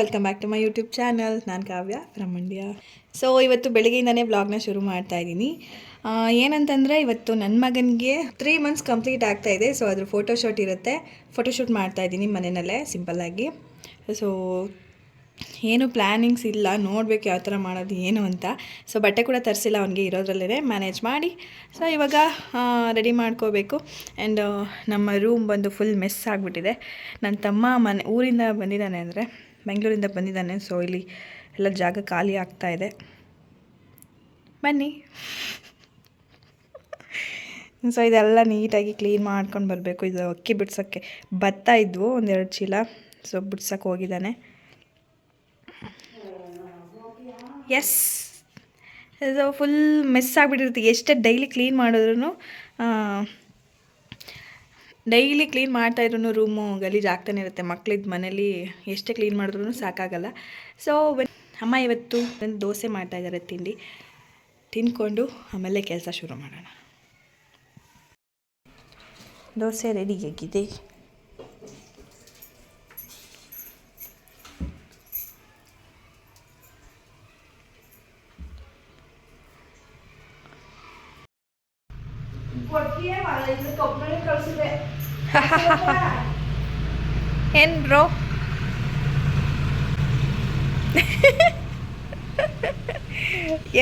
Welcome back to my YouTube channel ನಾನು Kavya from India so ಇವತ್ತು ಬೆಳಗ್ಗೆಯಿಂದನೇ ವ್ಲಾಗ್ನ ಶುರು ಮಾಡ್ತಾ ಇದ್ದೀನಿ. ಏನಂತಂದರೆ ಇವತ್ತು ನನ್ನ ಮಗನಿಗೆ ತ್ರೀ ಮಂತ್ಸ್ ಕಂಪ್ಲೀಟ್ ಆಗ್ತಾ ಇದೆ. ಸೊ ಅದ್ರ ಫೋಟೋಶೂಟ್ ಇರುತ್ತೆ. ಫೋಟೋಶೂಟ್ ಮಾಡ್ತಾ ಇದ್ದೀನಿ ಮನೆಯಲ್ಲೇ ಸಿಂಪಲ್ಲಾಗಿ ಸೊ ಏನು ಪ್ಲ್ಯಾನಿಂಗ್ಸ್ ಇಲ್ಲ. ನೋಡಬೇಕು ಯಾವ ಥರ ಮಾಡೋದು, ಏನು ಅಂತ. ಸೊ ಬಟ್ಟೆ ಕೂಡ ತರಿಸಿಲ್ಲ, ಅವನಿಗೆ ಇರೋದ್ರಲ್ಲೇ ಮ್ಯಾನೇಜ್ ಮಾಡಿ. ಸೊ ಇವಾಗ ರೆಡಿ ಮಾಡ್ಕೋಬೇಕು. ಆ್ಯಂಡ್ ನಮ್ಮ ರೂಮ್ ಬಂದು ಫುಲ್ ಮೆಸ್ ಆಗಿಬಿಟ್ಟಿದೆ. ನನ್ನ ತಮ್ಮ ಮನೆ, ಊರಿಂದ ಬಂದಿದ್ದಾನೆ ಅಂದರೆ ಬೆಂಗಳೂರಿಂದ ಬಂದಿದ್ದಾನೆ. ಸೊ ಇಲ್ಲಿ ಎಲ್ಲ ಜಾಗ ಖಾಲಿ ಆಗ್ತಾ ಇದೆ. ಬನ್ನಿ. ಸೊ ಇದೆಲ್ಲ ನೀಟಾಗಿ ಕ್ಲೀನ್ ಮಾಡ್ಕೊಂಡು ಬರಬೇಕು. ಇದು ಅಕ್ಕಿ ಬಿಡ್ಸೋಕ್ಕೆ ಭತ್ತ ಇದ್ವು, ಒಂದೆರಡು ಚೀಲ. ಸೊ ಬಿಡ್ಸೋಕ್ಕೆ ಹೋಗಿದ್ದಾನೆ. ಎಸ್ ಇದು ಫುಲ್ ಮೆಸ್ ಆಗಿಬಿಟ್ಟಿರುತ್ತೆ. ಎಷ್ಟೇ ಡೈಲಿ ಕ್ಲೀನ್ ಮಾಡಿದ್ರು ಡೈಲಿ ಕ್ಲೀನ್ ಮಾಡ್ತಾಯಿದ್ರು ರೂಮು ಗಲೀಜು ಆಗ್ತಾನೆ ಇರುತ್ತೆ. ಮಕ್ಳಿದ್ದು ಮನೇಲಿ ಎಷ್ಟೇ ಕ್ಲೀನ್ ಮಾಡಿದ್ರು ಸಾಕಾಗಲ್ಲ. ಸೊ ಅಮ್ಮ ಇವತ್ತು ಒಂದು ದೋಸೆ ಮಾಡ್ತಾಯಿದ್ದಾರೆ ತಿಂಡಿ. ತಿಂದ್ಕೊಂಡು ಆಮೇಲೆ ಕೆಲಸ ಶುರು ಮಾಡೋಣ. ದೋಸೆ ರೆಡಿಯಾಗಿದೆ ಏನು ಬ್ರೋ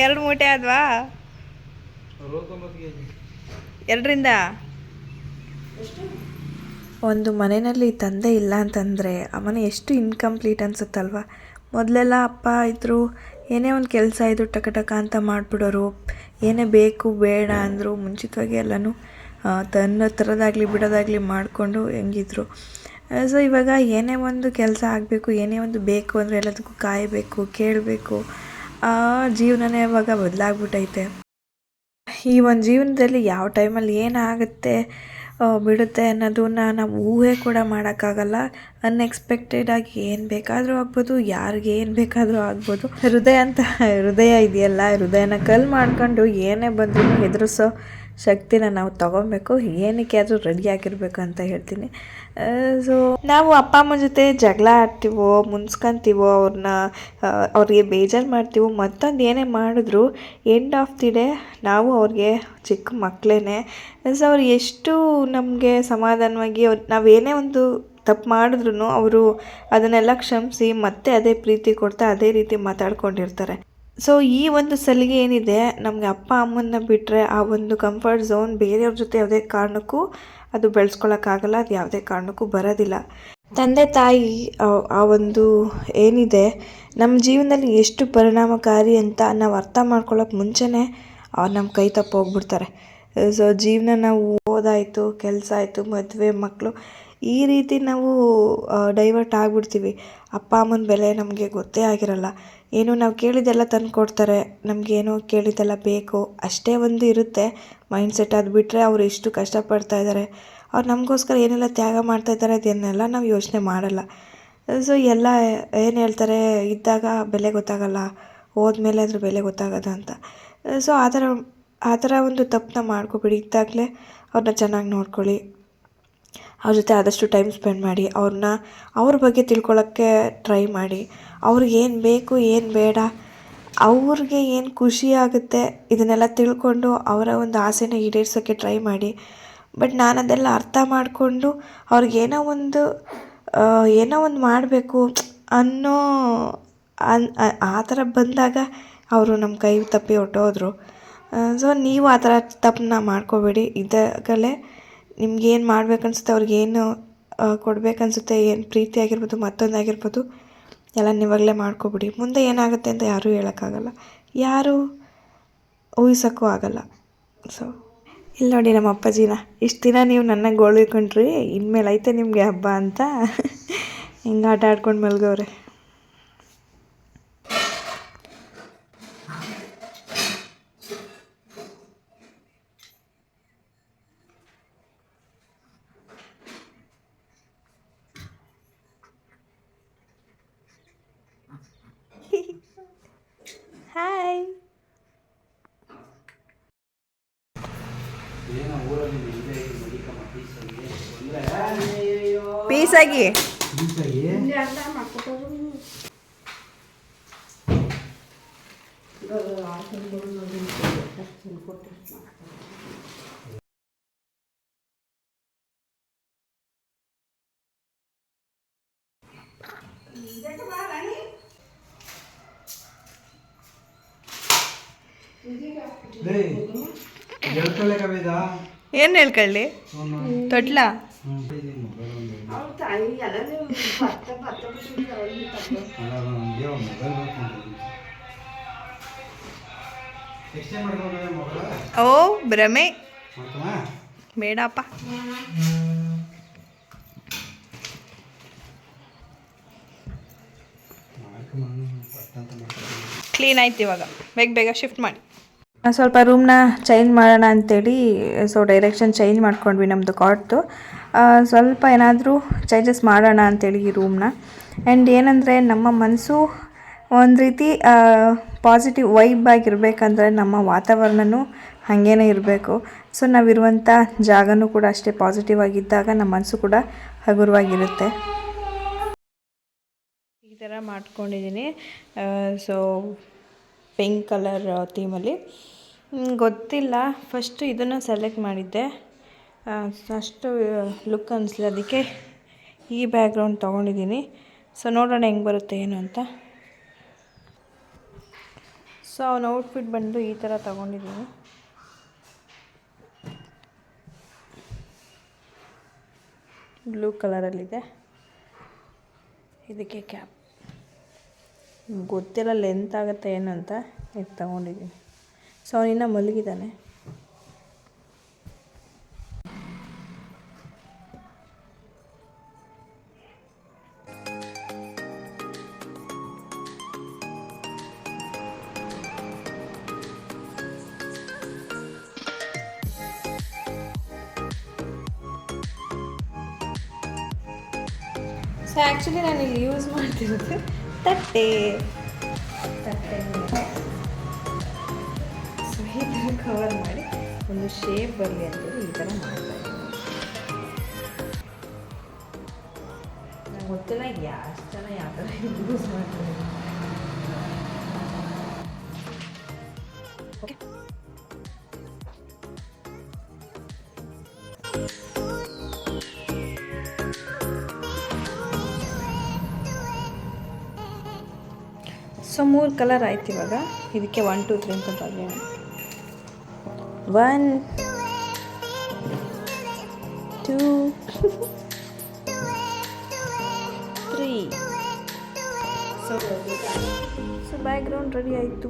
ಎರಡು ಮೂಟೆ ಆದ್ವಾ? ಎರಡರಿಂದ? ಒಂದು ಮನೆಯಲ್ಲಿ ತಂದೆ ಇಲ್ಲ ಅಂತಂದರೆ ಮನೆ ಎಷ್ಟು ಇನ್ಕಂಪ್ಲೀಟ್ ಅನ್ಸುತ್ತಲ್ವ? ಮೊದಲೆಲ್ಲ ಅಪ್ಪ ಇದ್ದರು ಏನೇ ಒಂದು ಕೆಲಸ ಇದ್ರು ಟಕ ಟಕ ಅಂತ ಮಾಡಿಬಿಡೋರು. ಏನೇ ಬೇಕು, ಬೇಡ ಅಂದರು, ಮುಂಚಿತವಾಗಿ ಎಲ್ಲನೂ ತನ್ನ ಥರದಾಗಲಿ ಬಿಡೋದಾಗಲಿ ಮಾಡಿಕೊಂಡು ಹೆಂಗಿದ್ರು. ಸೊ ಇವಾಗ ಏನೇ ಒಂದು ಕೆಲಸ ಆಗಬೇಕು ಏನೇ ಒಂದು ಬೇಕು ಅಂದರೆ ಎಲ್ಲದಕ್ಕೂ ಕಾಯಬೇಕು ಕೇಳಬೇಕು. ಜೀವನನೇ ಇವಾಗ ಬದಲಾಗ್ಬಿಟ್ಟೈತೆ ಈ ಒಂದು ಜೀವನದಲ್ಲಿ ಯಾವ ಟೈಮಲ್ಲಿ ಏನಾಗುತ್ತೆ ಆ, ಬಿಡುತ್ತೆ ಅನ್ನೋದನ್ನ ನಾವು ಊಹೆ ಕೂಡ ಮಾಡೋಕ್ಕಾಗಲ್ಲ. ಅನ್ಎಕ್ಸ್ಪೆಕ್ಟೆಡ್ ಆಗಿ ಏನು ಬೇಕಾದರೂ ಆಗ್ಬೋದು ಯಾರಿಗೆ ಏನು ಬೇಕಾದರೂ ಆಗ್ಬೋದು. ಹೃದಯ ಅಂತ ಹೃದಯ ಇದೆಯಲ್ಲ ಹೃದಯನ ಕಲ್ ಮಾಡ್ಕೊಂಡು ಏನೇ ಬಂದರೂ ಎದುರಿಸೋ ಶಕ್ತಿನ ನಾವು ತಗೊಬೇಕು, ಏನಕ್ಕೆ ಆದರೂ ರೆಡಿ ಆಗಿರಬೇಕು ಅಂತ ಹೇಳ್ತೀನಿ. ಸೊ ನಾವು ಅಪ್ಪ ಅಮ್ಮನ ಜೊತೆ ಜಗಳ ಆಡ್ತೀವೋ, ಮುನ್ಸ್ಕೊತೀವೋ ಅವ್ರನ್ನ ಅವ್ರಿಗೆ ಬೇಜಾರು ಮಾಡ್ತೀವೋ, ಮತ್ತೊಂದು ಏನೇ ಮಾಡಿದ್ರು ಎಂಡ್ ಆಫ್ ದಿ ಡೇ ನಾವು ಅವ್ರಿಗೆ ಚಿಕ್ಕ ಮಕ್ಕಳೇ ಸೊ ಅವ್ರು ಎಷ್ಟು ನಮಗೆ ಸಮಾಧಾನವಾಗಿ ಅವ್ರು ನಾವೇನೇ ಒಂದು ತಪ್ಪು ಮಾಡಿದ್ರು ಅವರು ಅದನ್ನೆಲ್ಲ ಕ್ಷಮಿಸಿ ಮತ್ತೆ ಅದೇ ಪ್ರೀತಿ ಕೊಡ್ತಾ ಅದೇ ರೀತಿ ಮಾತಾಡ್ಕೊಂಡಿರ್ತಾರೆ. ಸೊ ಈ ಒಂದು ಸಲಿಗೆ ಏನಿದೆ, ನಮಗೆ ಅಪ್ಪ ಅಮ್ಮನ್ನ ಬಿಟ್ಟರೆ ಆ ಒಂದು ಕಂಫರ್ಟ್ ಝೋನ್ ಬೇರೆಯವ್ರ ಜೊತೆ ಯಾವುದೇ ಕಾರಣಕ್ಕೂ ಅದು ಬೆಳೆಸ್ಕೊಳ್ಳೋಕ್ಕಾಗಲ್ಲ ಅದು ಯಾವುದೇ ಕಾರಣಕ್ಕೂ ಬರೋದಿಲ್ಲ. ತಂದೆ, ತಾಯಿ, ಆ- ಒಂದು ಏನಿದೆ, ನಮ್ಮ ಜೀವನದಲ್ಲಿ ಎಷ್ಟು ಪರಿಣಾಮಕಾರಿ ಅಂತ ನಾವು ಅರ್ಥ ಮಾಡ್ಕೊಳ್ಳೋಕೆ ಮುಂಚೆನೇ ಅವ್ರು ನಮ್ಮ ಕೈ ತಪ್ಪು ಹೋಗ್ಬಿಡ್ತಾರೆ ಸೊ ಜೀವನ ನಾವು ಓದಾಯಿತು, ಕೆಲಸ ಆಯಿತು, ಮದುವೆ ಮಕ್ಕಳು ಈ ರೀತಿ ನಾವು ಡೈವರ್ಟ್ ಆಗಿಬಿಡ್ತೀವಿ. ಅಪ್ಪ ಅಮ್ಮನ ಬೆಲೆ ನಮಗೆ ಗೊತ್ತೇ ಆಗಿರಲ್ಲ. ಏನು ನಾವು ಕೇಳಿದ್ದೆಲ್ಲ ತಂದು ಕೊಡ್ತಾರೆ. ನಮಗೇನು ಕೇಳಿದ್ದೆಲ್ಲ ಬೇಕು. ಅಷ್ಟೇ ಒಂದು ಇರುತ್ತೆ. ಮೈಂಡ್ ಸೆಟ್ ಅದು ಬಿಟ್ಟರೆ ಅವರು ಎಷ್ಟು ಕಷ್ಟಪಡ್ತಾ ಇದ್ದಾರೆ ಅವ್ರು ನಮಗೋಸ್ಕರ ಏನೆಲ್ಲ ತ್ಯಾಗ ಮಾಡ್ತಾ ಇದ್ದಾರೆ ಅದನ್ನೆಲ್ಲ ನಾವು ಯೋಚನೆ ಮಾಡಲ್ಲ. ಸೊ, ಎಲ್ಲ ಏನು ಹೇಳ್ತಾರೆ, ಇದ್ದಾಗ ಬೆಲೆ ಗೊತ್ತಾಗಲ್ಲ. ಹೋದ್ಮೇಲೆ ಅದ್ರ ಬೆಲೆ ಗೊತ್ತಾಗೋದು ಅಂತ. ಸೊ, ಆ ಥರ ಆ ಥರ ಒಂದು ತಪ್ಪನ್ನ ಮಾಡ್ಕೊಬೇಡಿ. ಇದ್ದಾಗಲೇ ಅವ್ರನ್ನ ಚೆನ್ನಾಗಿ ನೋಡ್ಕೊಳ್ಳಿ. ಅವ್ರ ಜೊತೆ ಆದಷ್ಟು ಟೈಮ್ ಸ್ಪೆಂಡ್ ಮಾಡಿ ಅವ್ರನ್ನ ಅವ್ರ ಬಗ್ಗೆ ತಿಳ್ಕೊಳ್ಳೋಕ್ಕೆ ಟ್ರೈ ಮಾಡಿ. ಅವ್ರಿಗೆ ಏನು ಬೇಕು, ಏನು ಬೇಡ, ಅವ್ರಿಗೆ ಏನು ಖುಷಿ ಆಗುತ್ತೆ ಇದನ್ನೆಲ್ಲ ತಿಳ್ಕೊಂಡು ಅವರ ಒಂದು ಆಸೆನ ಈಡೇರ್ಸೋಕ್ಕೆ ಟ್ರೈ ಮಾಡಿ. ಬಟ್ ನಾನು ಅದೆಲ್ಲ ಅರ್ಥ ಮಾಡಿಕೊಂಡು ಅವ್ರಿಗೇನೋ ಒಂದು ಏನೋ ಒಂದು ಮಾಡಬೇಕು ಅನ್ನೋ, ಅನ್, ಆ- ಥರ ಬಂದಾಗ ಅವರು ನಮ್ಮ ಕೈ ತಪ್ಪಿ ಹೊಟ್ಟೋದ್ರು ಸೊ ನೀವು ಆ ಥರ ತಪ್ಪನ್ನ ಮಾಡ್ಕೋಬೇಡಿ. ಇದಾಗಲೇ ನಿಮ್ಗೆ ಏನು ಮಾಡ್ಬೇಕನ್ಸುತ್ತೆ, ಅವ್ರಿಗೇನು ಕೊಡಬೇಕನ್ಸುತ್ತೆ, ಏನು ಪ್ರೀತಿ ಆಗಿರ್ಬೋದು, ಮತ್ತೊಂದು ಆಗಿರ್ಬೋದು, ಎಲ್ಲ ನೀವಾಗಲೇ ಮಾಡ್ಕೊಬಿಡಿ. ಮುಂದೆ ಏನಾಗುತ್ತೆ ಅಂತ ಯಾರೂ ಹೇಳೋಕ್ಕಾಗಲ್ಲ. ಯಾರೂ ಊಹಿಸೋಕ್ಕೂ ಆಗಲ್ಲ. ಸೊ ಇಲ್ಲಿ ನೋಡಿ ನಮ್ಮ ಅಪ್ಪಾಜಿನ ಇಷ್ಟು ದಿನ ನೀವು ನನ್ನ ಗೋಳಿಕೊಂಡ್ರಿ ಇನ್ಮೇಲೆ ಐತೆ ನಿಮಗೆ ಹಬ್ಬ ಅಂತ. ಹಿಂಗೆ ಆಟ ಆಡ್ಕೊಂಡು ಮಲ್ಗವ್ರೆ ಕವೇದ? ಏನು ಹೇಳ್ಕೊಳ್ಳಿ ತೊಟ್ಲ? ಓ ಭ್ರಮೆ ಬೇಡಪ್ಪ ಕ್ಲೀನ್ ಆಯ್ತು ಇವಾಗ ಬೇಗ ಬೇಗ ಶಿಫ್ಟ್ ಮಾಡಿ ಸ್ವಲ್ಪ ರೂಮ್ನ ಚೇಂಜ್ ಮಾಡೋಣ ಅಂತೇಳಿ ಸೊ ಡೈರೆಕ್ಷನ್ ಚೇಂಜ್ ಮಾಡ್ಕೊಂಡ್ವಿ ನಮ್ಮದು ಕಾಟ್ದು ಸ್ವಲ್ಪ ಏನಾದರೂ ಚೇಂಜಸ್ ಮಾಡೋಣ ಅಂತೇಳಿ ಈ ರೂಮ್ನ ಆ್ಯಂಡ್ ಏನಂದರೆ ನಮ್ಮ ಮನಸ್ಸು ಒಂದು ರೀತಿ ಪಾಸಿಟಿವ್ ವೈಬ್ ಆಗಿರಬೇಕಂದ್ರೆ ನಮ್ಮ ವಾತಾವರಣನೂ ಹಾಗೇನೇ ಇರಬೇಕು. ಸೊ ನಾವಿರುವಂಥ ಜಾಗನೂ ಕೂಡ ಅಷ್ಟೇ ಪಾಸಿಟಿವ್ ಆಗಿದ್ದಾಗ ನಮ್ಮ ಮನಸ್ಸು ಕೂಡ ಹಗುರವಾಗಿರುತ್ತೆ. ಈ ಥರ ಮಾಡ್ಕೊಂಡಿದ್ದೀನಿ ಸೊ ಪಿಂಕ್ ಕಲರ್ ಥೀಮಲ್ಲಿ ಗೊತ್ತಿಲ್ಲ. ಫಸ್ಟು ಇದನ್ನು ಸೆಲೆಕ್ಟ್ ಮಾಡಿದ್ದೆ. ಅಷ್ಟು ಲುಕ್ ಅನಿಸ್ಲಿ. ಅದಕ್ಕೆ ಈ ಬ್ಯಾಕ್ಗ್ರೌಂಡ್ ತೊಗೊಂಡಿದ್ದೀನಿ. ಸೊ ನೋಡೋಣ ಹೆಂಗೆ ಬರುತ್ತೆ, ಏನು ಅಂತ. ಸೊ ಅವನ ಔಟ್ಫಿಟ್ ಬಂದು ಈ ಥರ ತೊಗೊಂಡಿದ್ದೀನಿ. ಬ್ಲೂ ಕಲರಲ್ಲಿದೆ ಇದಕ್ಕೆ ಕ್ಯಾಪ್ ಗೊತ್ತಿಲ್ಲ ಲೆಂತ್ ಆಗುತ್ತೆ ಏನು ಅಂತ ಇದು ತಗೊಂಡಿದ್ದೀನಿ ಸೊ ಅವನಿನ್ನ ಮಲಗಿದ್ದಾನೆ ಸೊ ಆ್ಯಕ್ಚುಲಿ ನಾನು ಇಲ್ಲಿ ಯೂಸ್ ಮಾಡ್ತಿರೋದು ತಟ್ಟೆ. ತಟ್ಟೆ ಸೊ ಕವರ್ ಮಾಡಿ ಒಂದು ಶೇಪ್ ಬರಲಿ ಅಂತ ಈ ಥರ ಮಾಡ್ತಾ ಇದ್ದೀನಿ. ನಂಗೆ ಗೊತ್ತಿಲ್ಲ ಎಷ್ಟು ಜನ ಯಾವ ಥರ ಯೂಸ್ ಮಾಡ್ತಾರೆ ಸೊ ಮೂರು ಕಲರ್ ಆಯ್ತು ಇವಾಗ. ಇದಕ್ಕೆ ಒನ್ ಟು ತ್ರೀ ಅಂತ ಬರೆಯೋಣ. One two three so so background ready ಆಯಿತು.